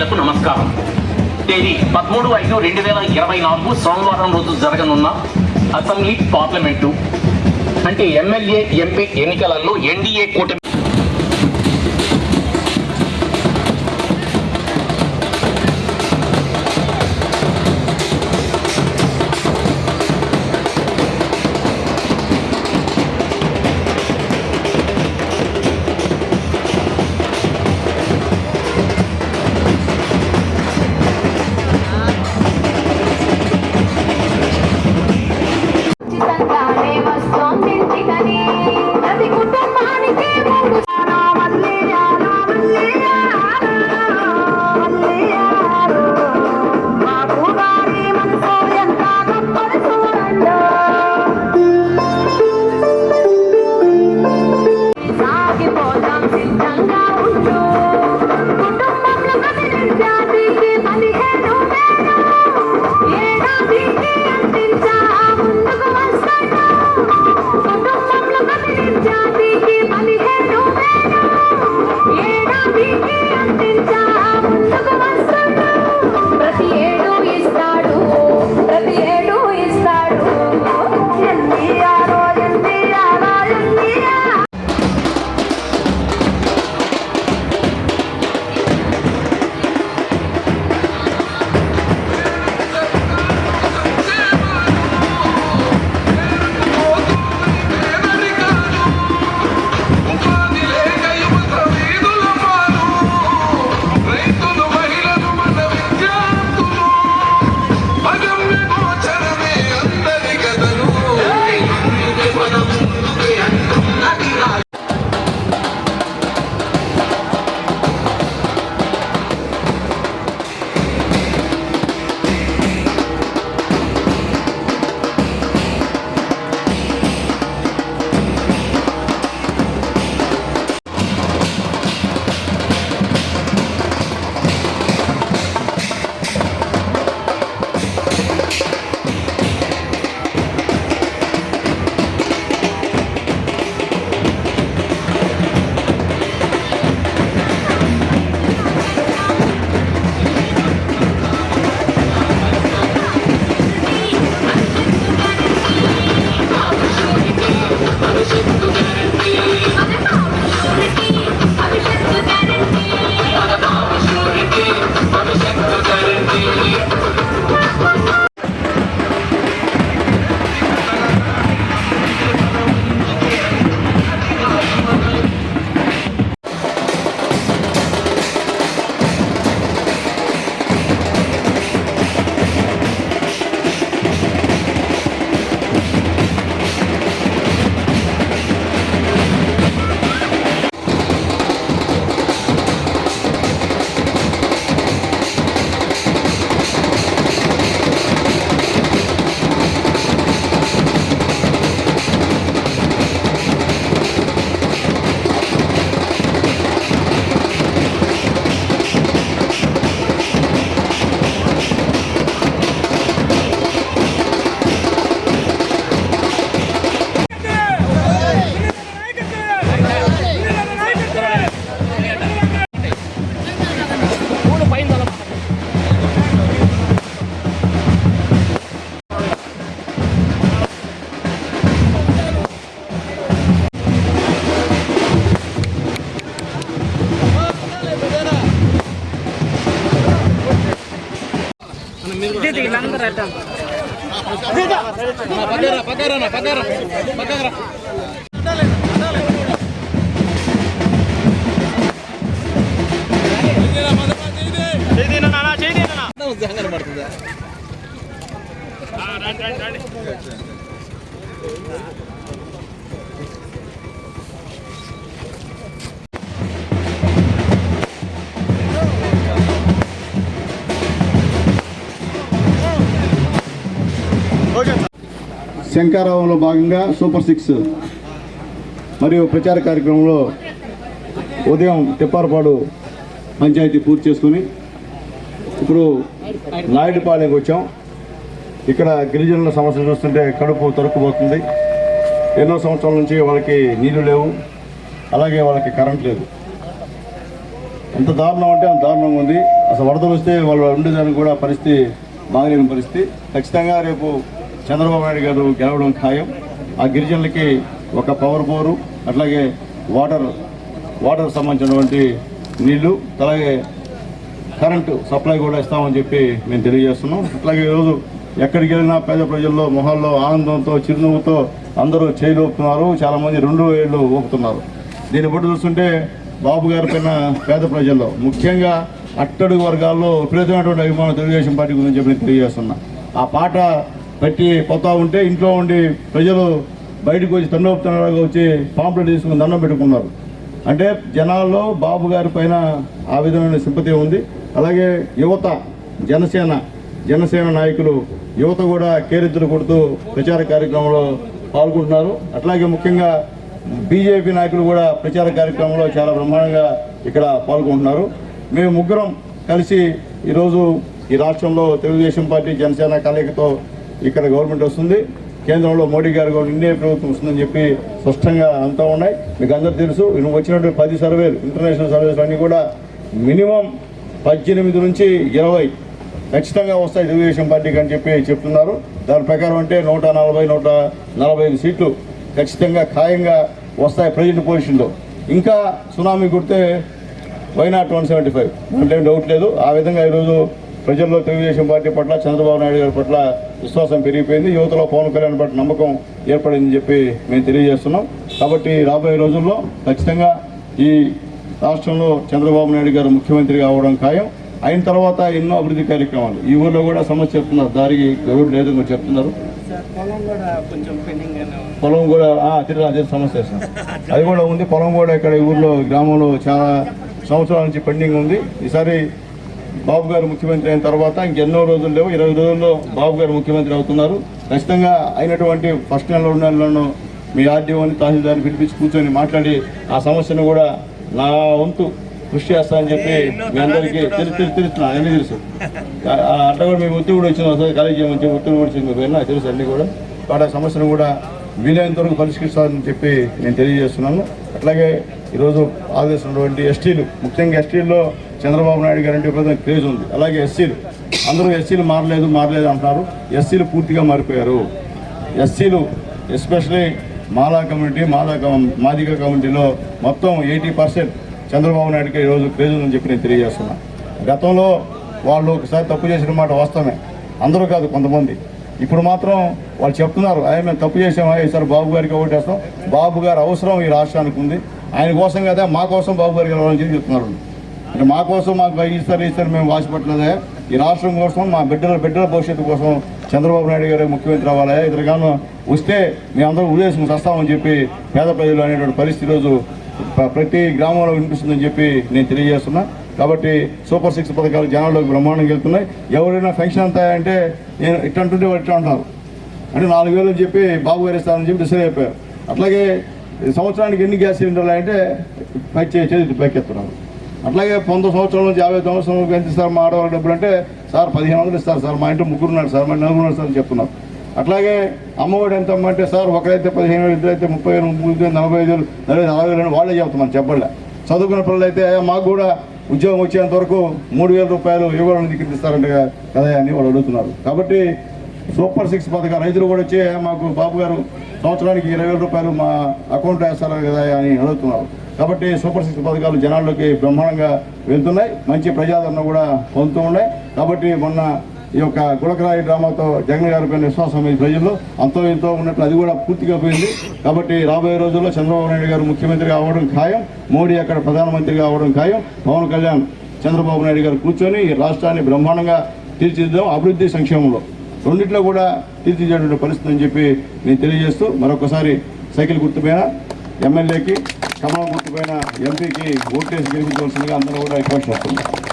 మహాశైలకు నమస్కారం. తేదీ పదమూడు ఐదు రెండు వేల ఇరవై నాలుగు సోమవారం రోజు జరగనున్న అసెంబ్లీ పార్లమెంటు. అంటే ఎమ్మెల్యే ఎంపీ ఎన్నికలలో ఎన్డీఏ కూటమి వీళ్ళందరూ అట్ట పక్కరా పక్కరా పక్కరా. పక్కరా పడుతుందా శంకారావంలో భాగంగా సూపర్ సిక్స్ మరియు ప్రచార కార్యక్రమంలో ఉదయం తిప్పారపాడు పంచాయతీ పూర్తి చేసుకుని ఇప్పుడు నాయుడుపాలెంకి వచ్చాం. ఇక్కడ గిరిజనుల సమస్యలు చూస్తుంటే కడుపు తొరుక్కుపోతుంది. ఎన్నో సంవత్సరాల నుంచి వాళ్ళకి నీళ్ళు లేవు. అలాగే వాళ్ళకి కరెంట్ లేదు. ఎంత దారుణం అంటే అంత దారుణంగా ఉంది. అసలు వరదలు వస్తే వాళ్ళు ఉండేదానికి కూడా పరిస్థితి బాగలేని పరిస్థితి. ఖచ్చితంగా రేపు చంద్రబాబు నాయుడు గారు గెలవడం ఖాయం. ఆ గిరిజనులకి ఒక పవర్ బోరు అట్లాగే వాటర్ వాటర్ సంబంధించినటువంటి నీళ్ళు అలాగే కరెంటు సప్లై కూడా ఇస్తామని చెప్పి మేము తెలియజేస్తున్నాం. అట్లాగే ఈరోజు ఎక్కడికి వెళ్ళినా పేద ప్రజల్లో మొహాల్లో ఆనందంతో చిరునవ్వుతో అందరూ చేయలూపుతున్నారు చాలామంది రెండు ఏళ్ళు ఊపుతున్నారు. దీన్ని బట్టి చూస్తుంటే బాబు గారి పైన పేద ప్రజల్లో ముఖ్యంగా అట్టడుగు వర్గాల్లో విపరీతమైనటువంటి అభిమానం తెలుగుదేశం పార్టీ గురించి చెప్పి తెలియజేస్తున్నా. ఆ పాట పెట్టి పోతా ఉంటే ఇంట్లో ఉండి ప్రజలు బయటకు వచ్చి తండోపుతండగా వచ్చి పాంప్లెట్ తీసుకుని దండం పెట్టుకున్నారు. అంటే జనాల్లో బాబు గారి పైన ఆ విధమైన సింపతి ఉంది. అలాగే యువత జనసేన జనసేన నాయకులు యువత కూడా కేరింతలు కొడుతూ ప్రచార కార్యక్రమంలో పాల్గొంటున్నారు. అట్లాగే ముఖ్యంగా బీజేపీ నాయకులు కూడా ప్రచార కార్యక్రమంలో చాలా బ్రహ్మాండంగా ఇక్కడ పాల్గొంటున్నారు. మేము ముగ్గురం కలిసి ఈరోజు ఈ రాష్ట్రంలో తెలుగుదేశం పార్టీ జనసేన కలయికతో ఇక్కడ గవర్నమెంట్ వస్తుంది. కేంద్రంలో మోడీ గారు ఇండియా ప్రభుత్వం వస్తుందని చెప్పి స్పష్టంగా అంతా ఉన్నాయి. మీకు అందరు తెలుసు నువ్వు వచ్చినటువంటి పది సర్వేలు ఇంటర్నేషనల్ సర్వేస్ అన్నీ కూడా మినిమం పద్దెనిమిది నుంచి ఇరవై ఖచ్చితంగా వస్తాయి తెలుగుదేశం పార్టీకి అని చెప్పి చెప్తున్నారు. దాని ప్రకారం అంటే నూట నలభై నూట నలభై ఐదు సీట్లు ఖచ్చితంగా ఖాయంగా వస్తాయి ప్రజెంట్ పొజిషన్లో. ఇంకా సునామీ గుర్తే why not one seventy five అంటే డౌట్ లేదు. ఆ విధంగా ఈరోజు ప్రజల్లో తెలుగుదేశం పార్టీ పట్ల చంద్రబాబు నాయుడు గారి పట్ల విశ్వాసం పెరిగిపోయింది. యువతలో పవన్ కళ్యాణ్ పట్ల నమ్మకం ఏర్పడిందని చెప్పి మేము తెలియజేస్తున్నాం. కాబట్టి రాబోయే రోజుల్లో ఖచ్చితంగా ఈ రాష్ట్రంలో చంద్రబాబు నాయుడు గారు ముఖ్యమంత్రి కావడం ఖాయం. అయిన తర్వాత ఎన్నో అభివృద్ధి కార్యక్రమాలు. ఈ ఊర్లో కూడా సమస్య చెప్తున్నారు. దారికి ఎవరు లేదని కూడా చెప్తున్నారు. పొలం కూడా తిరిగి అదే సమస్య సార్. అది కూడా ఉంది. పొలం కూడా ఇక్కడ ఈ ఊర్లో గ్రామంలో చాలా సంవత్సరాల నుంచి పెండింగ్ ఉంది. ఈసారి బాబు గారు ముఖ్యమంత్రి అయిన తర్వాత ఇంకెన్నో రోజులు లేవు. ఇరవై రోజుల్లో బాబు గారు ముఖ్యమంత్రి అవుతున్నారు. ఖచ్చితంగా అయినటువంటి ఫస్ట్ నెల రెండు నెలలను మీ ఆర్డీఓని తహసీల్దార్ని పిలిపించి కూర్చొని మాట్లాడి ఆ సమస్యను కూడా నా వంతు కృషి చేస్తానని చెప్పి మీ అందరికీ తెలుసు తెలుసు తెలుస్తున్నా అన్నీ తెలుసు. ఆ- ఆ అట్లా కూడా మేము ఒత్తిడి కూడా వచ్చినాం సార్ కాలేజీ చేయమని చెప్పి కూడా వచ్చింది మీకు నాకు తెలుసు అన్నీ కూడా. వాటి సమస్యను కూడా వీలైనంత వరకు పరిష్కరిస్తారని చెప్పి నేను తెలియజేస్తున్నాను. అట్లాగే ఈరోజు ఆదేశించినటువంటి ఎస్టీలు ముఖ్యంగా ఎస్టీల్లో చంద్రబాబు నాయుడు గారు అంటే ప్రధాన క్రేజ్ ఉంది. అలాగే ఎస్సీలు. అందరూ ఎస్సీలు మారలేదు మారలేదు అంటున్నారు. ఎస్సీలు పూర్తిగా మారిపోయారు. ఎస్సీలు ఎస్పెషలీ మాలా కమ్యూనిటీ మాలా కమ్- మాదిగ కమ్యూనిటీలో మొత్తం ఎయిటీ పర్సెంట్ చంద్రబాబు నాయుడుకి ఈరోజు క్రేజ్ ఉందని చెప్పి నేను తెలియజేస్తున్నాను గతంలో వాళ్ళు ఒకసారి తప్పు చేసిన మాట వాస్తవమే. అందరూ కాదు కొంతమంది. ఇప్పుడు మాత్రం వాళ్ళు చెప్తున్నారు అయ్యా మేము తప్పు చేసామా? ఈసారి బాబు గారికి ఓటేస్తాం బాబు గారు అవసరం ఈ రాష్ట్రానికి ఉంది. ఆయన కోసం కదా మా కోసం బాబు గారికి వెళ్ళాలని చెప్పి చెప్తున్నారు. అంటే మా కోసం మాకు ఇస్తారు ఇస్తారు మేము వాసిపట్టలేదే ఈ రాష్ట్రం కోసం మా బిడ్డల బిడ్డల భవిష్యత్తు కోసం చంద్రబాబు నాయుడు గారు ముఖ్యమంత్రి అవ్వాలి. ఇద్దరుగాను వస్తే మేమందరం ఉద్దేశం వస్తామని చెప్పి పేద ప్రజలు అనేటువంటి పరిస్థితి రోజు ప్రతి గ్రామంలో వినిపిస్తుందని చెప్పి నేను తెలియజేస్తున్నా. కాబట్టి సూపర్ సిక్స్ పథకాలు జనాల్లోకి బ్రహ్మాండంగా వెళ్తున్నాయి. ఎవరైనా ఫంక్షన్ అంతా అంటే నేను ఇట్టంటుంటే వాళ్ళు ఇట్లా అంటారు. అంటే నాలుగు వేలు అని చెప్పి బాబు గారు ఇస్తారని చెప్పి డిసైడ్ అయిపోయారు. అట్లాగే సంవత్సరానికి ఎన్ని గ్యాస్ సిలిండర్లు అంటే పై చేసి పైకెత్తున్నారు. అట్లాగే వంద సంవత్సరాల నుంచి యాభై సంవత్సరాలకు ఎంత ఇస్తారు మా ఆడవాళ్ళ డబ్బులు అంటే సార్ పదిహేను వందలు ఇస్తారు సార్ మా ఇంట్లో ముగ్గురు ఉన్నారు సార్ మా నలుగురు ఉన్నారు సార్ అని చెప్తున్నారు. అట్లాగే అమ్మఒడి ఎంత అంటే సార్ ఒకరైతే పదిహేను వేలు ఇద్దరైతే ముప్పై వేలు ముగ్గురు నలభై ఐదు వేలు నలభై నలభై వేలు అని వాళ్ళే చెప్తున్నాను చెప్పలే చదువుకున్న పిల్లలు అయితే మాకు కూడా ఉద్యోగం వచ్చేంత వరకు మూడు వేల రూపాయలు ఇవ్వాలని దిక్కు కదా అని వాళ్ళు అడుగుతున్నారు. కాబట్టి సూపర్ సిక్స్ పథకాలు రైతులు కూడా వచ్చి మాకు బాబు గారు సంవత్సరానికి ఇరవై వేల రూపాయలు మా అకౌంట్ వేస్తారు కదా అని అడుగుతున్నారు. కాబట్టి సూపర్ సిక్స్ పథకాలు జనాల్లోకి బ్రహ్మాండంగా వెళ్తున్నాయి. మంచి ప్రజాదరణ కూడా పొందుతూ ఉన్నాయి. కాబట్టి మొన్న ఈ యొక్క గులకరాయి డ్రామాతో జగన్ గారి పైన విశ్వాసం ఈ ప్రజల్లో. అంతో ఎంతో ఉన్నట్లు అది కూడా పూర్తిగా పోయింది. కాబట్టి రాబోయే రోజుల్లో చంద్రబాబు నాయుడు గారు ముఖ్యమంత్రిగా అవ్వడం ఖాయం. మోడీ అక్కడ ప్రధానమంత్రిగా అవ్వడం ఖాయం. పవన్ కళ్యాణ్ చంద్రబాబు నాయుడు గారు కూర్చొని ఈ రాష్ట్రాన్ని బ్రహ్మాండంగా తీర్చిదిద్దాం అభివృద్ధి సంక్షేమంలో. రెండిట్లో కూడా తీర్చిదిద్దేటువంటి పరిస్థితి అని చెప్పి నేను తెలియజేస్తూ మరొకసారి సైకిల్ గుర్తుపైన ఎమ్మెల్యేకి కమలం గుర్తుపైన ఎంపీకి ఓటేసి గెలిపించవలసిందిగా అందరూ కూడా రిక్వెస్ట్ చేస్తున్నారు